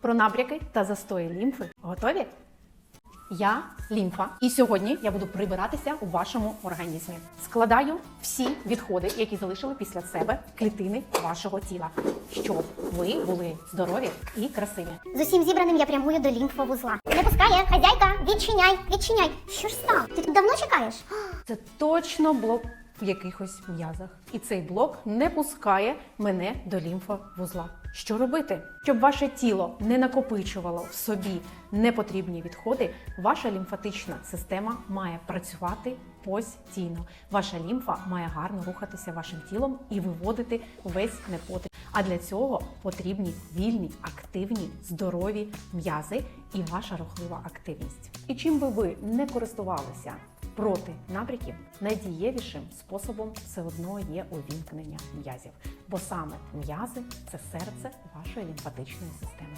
Про набряки та застої лімфи готові? Я лімфа, і сьогодні я буду прибиратися у вашому організмі. Складаю всі відходи, які залишили після себе клітини вашого тіла, щоб ви були здорові і красиві. З усім зібраним я прямую до лімфовузла. Не пускає, хазяйка, відчиняй, відчиняй. Що ж став? Ти тут давно чекаєш? Це точно блок в якихось м'язах. І цей блок не пускає мене до лімфовузла. Що робити? Щоб ваше тіло не накопичувало в собі непотрібні відходи, ваша лімфатична система має працювати постійно. Ваша лімфа має гарно рухатися вашим тілом і виводити весь непотріб. А для цього потрібні вільні, активні, здорові м'язи і ваша рухлива активність. І чим би ви не користувалися проти набряків, найдієвішим способом все одно є увімкнення м'язів, бо саме м'язи це серце вашої лімфатичної системи.